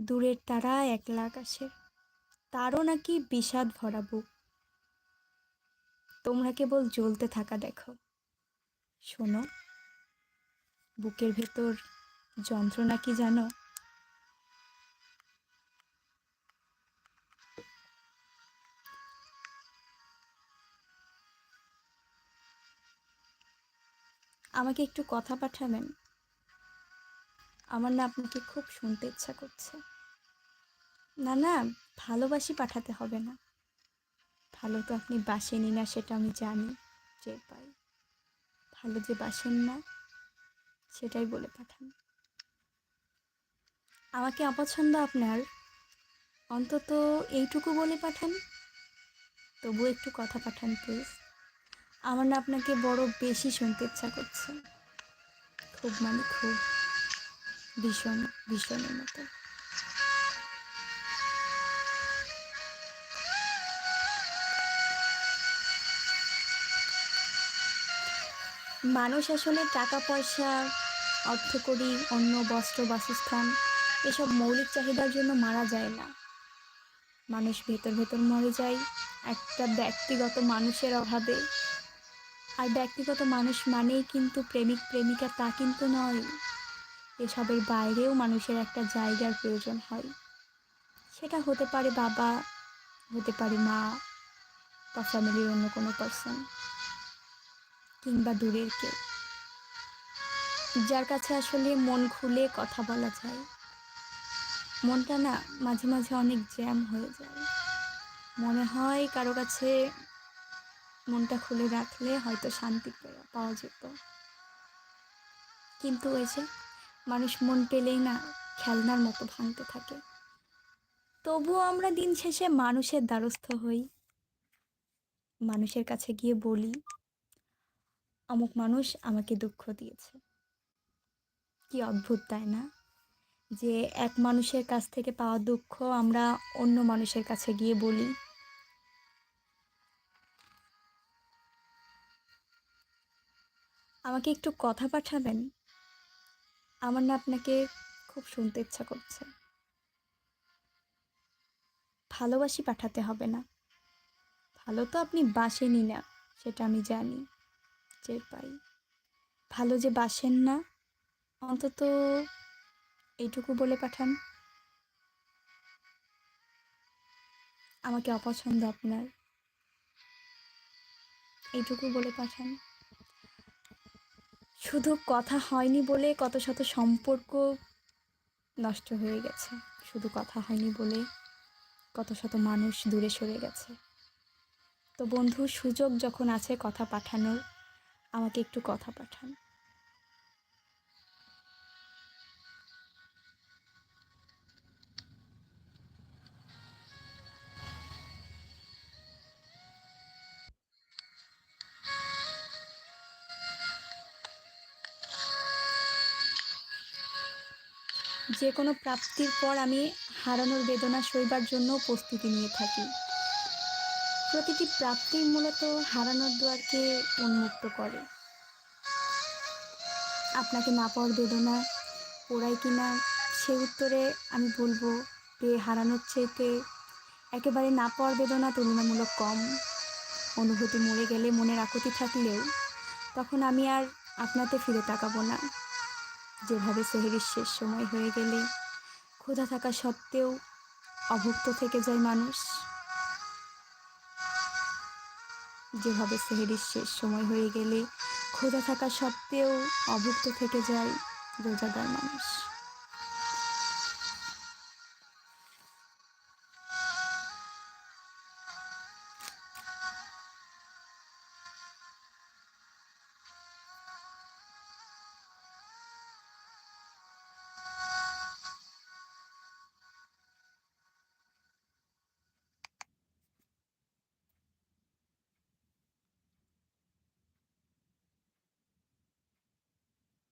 দূরের তারা একলা আকাশে তারও নাকি বিষাদ ভরা বুক। তোমরা কেবল জ্বলতে থাকা দেখো। শোনো, বুকের ভেতর যন্ত্রণা কি জানো? আমাকে একটু কথা পাঠাবেন? আমার না আপনাকে খুব শুনতে ইচ্ছা করছে। না না, ভালোবাসি পাঠাতে হবে না। ভালো তো আপনি বাসেনি না, সেটা আমি জানি যে পাই। ভালো যে বাসেন না, সেটাই বলে পাঠান। আমাকে অপছন্দ আপনার। অন্তত এইটুকু বলে পাঠান। তবু একটু কথা পাঠান প্লিজ আমার না আপনাকে বড় বেশি শুনতে ইচ্ছা করছে। খুব মানে খুব। ভীষণ, ভীষণের মতো। মানুষ আসলে টাকা, পয়সা, অর্থকড়ি, অন্য বস্ত্র, বাসস্থান, এসব মৌলিক চাহিদার জন্য মারা যায় না। মানুষ ভেতর ভেতর মরে যায়। একটা ব্যক্তিগত মানুষের অভাবে। আর ব্যক্তিগত মানুষ মানেই কিন্তু প্রেমিক, প্রেমিকা তা কিন্তু নয়। এসবের বাইরেও মানুষের একটা জায়গার প্রয়োজন হয়। সেটা হতে পারে বাবা, হতে পারে মা বা ফ্যামিলির অন্য কোনো পার্সন কিংবা দূরের কেউ। যার কাছে আসলে মন খুলে কথা বলা যায়। মনটা না মাঝে মাঝে অনেক জ্যাম হয়ে যায়। মনে হয় কারও কাছে মনটা খুলে রাখলে হয়তো শান্তি পাওয়া যেত। কিন্তু ওই যে মানুষ মন পেলেই না খেলনার মতো ভাঙতে থাকে। তবুও আমরা দিন শেষে মানুষের দ্বারস্থ হই। মানুষের কাছে গিয়ে বলি, অমুক মানুষ আমাকে দুঃখ দিয়েছে। কি অদ্ভুত, তাই না? যে এক মানুষের কাছ থেকে পাওয়া দুঃখ আমরা অন্য মানুষের কাছে গিয়ে বলি। আমাকে একটু কথা পাঠাবেন? আমার না আপনাকে খুব শুনতে ইচ্ছা করছে। ভালোবাসি পাঠাতে হবে না। ভালো তো আপনি বাসেনই না, সেটা আমি জানি, টের পাই। ভালো যে বাসেন না, অন্তত এইটুকু বলে পাঠান। আমাকে অপছন্দ আপনার। এইটুকু বলে পাঠান। শুধু কথা হয়নি বলে কত শত সম্পর্ক নষ্ট হয়ে গেছে। শুধু কথা হয়নি বলে কত শত মানুষ দূরে সরে গেছে। তো বন্ধু, সুযোগ যখন আছে কথা পাঠানোর, আমাকে একটু কথা পাঠান। যে কোনো প্রাপ্তির পর আমি হারানোর বেদনা সইবার জন্য প্রস্তুতি নিয়ে থাকি। প্রতিটি প্রাপ্তি মূলত হারানোর দুয়ারকে উন্মুক্ত করে। আপনাকে না পাওয়ার বেদনা পোড়াই কিনা, সে উত্তরে আমি বলব যে হারানোর চেয়েতে একেবারে না পাওয়ার বেদনা তুলনামূলক কম। অনুভূতি মরে গেলে মনের আকুতি থাকলেও, তখন আমি আর আপনাতে ফিরে তাকাবো না। যেভাবে সেহেরির শেষ সময় হয়ে গেলে ক্ষুধা থাকা সত্ত্বেও অভুক্ত থেকে যায় মানুষ। যেভাবে সেহেরির শেষ সময় হয়ে গেলে ক্ষুধা থাকা সত্ত্বেও অভুক্ত থেকে যায় রোজাদার মানুষ।